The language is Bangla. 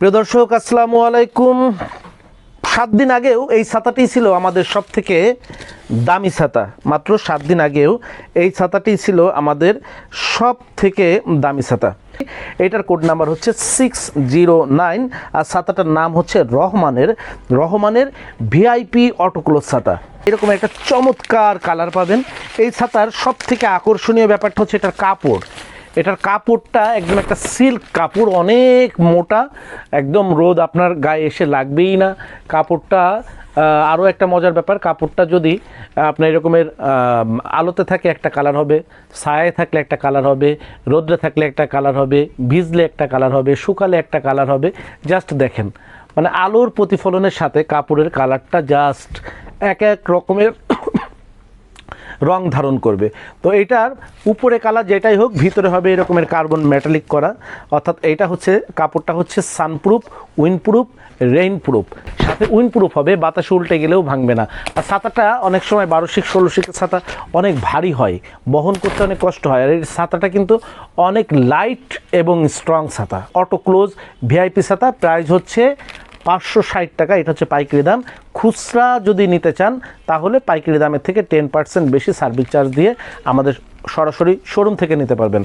প্রিয় দর্শক, আসসালামু আলাইকুম। সাত দিন আগেও এই ছাতাটি ছিল আমাদের সব থেকে দামি ছাতা। মাত্র সাত দিন আগেও এই ছাতাটি ছিল আমাদের সব থেকে দামি ছাতা। এটার কোড নাম্বার হচ্ছে সিক্স জিরো নাইন আর ছাতাটার নাম হচ্ছে রহমানের রহমানের ভিআইপি অটোক্লোজ ছাতা। এরকম একটা চমৎকার কালার পাবেন। এই ছাতার সব থেকে আকর্ষণীয় ব্যাপারটা হচ্ছে এটার কাপড়। এটার কাপড়টা একদম একটা সিল্ক কাপড়, অনেক মোটা, একদম রোদ আপনার গায়ে এসে লাগবেই না। কাপড়টা আরও একটা মজার ব্যাপার, কাপড়টা যদি আপনার এরকমের আলোতে থাকে একটা কালার হবে, ছায়ায় থাকলে একটা কালার হবে, রোদ্রে থাকলে একটা কালার হবে, ভিজলে একটা কালার হবে, শুকালে একটা কালার হবে জাস্ট দেখেন। মানে আলোর প্রতিফলনের সাথে কাপড়ের কালারটা জাস্ট এক এক রকমের রং ধারণ করবে। তো এটার উপরে কালার যেটাই হোক, ভিতরে হবে এরকমের কার্বন মেটালিক করা। অর্থাৎ এটা হচ্ছে, কাপড়টা হচ্ছে সানপ্রুফ উইনপ্রুফ রেইনপ্রুফ সাথে উইনপ্রুফ হবে, বাতাসে উল্টে গেলেও ভাঙবে না। আর ছাতাটা অনেক সময় বারো শিক ষোলো শিকের ছাতা অনেক ভারী হয়। বহন করতে অনেক কষ্ট হয়। আর এই ছাতাটা কিন্তু অনেক লাইট এবং স্ট্রং ছাতা। অটো ক্লোজ ভিআইপি ছাতা প্রাইস হচ্ছে পাঁচশো ষাট টাকা। এটা হচ্ছে পাইকারি দাম। খুচরা যদি নিতে চান, তাহলে পাইকারি দামের থেকে টেন পার্সেন্ট বেশি সার্ভিস চার্জ দিয়ে আমাদের সরাসরি শোরুম থেকে নিতে পারবেন।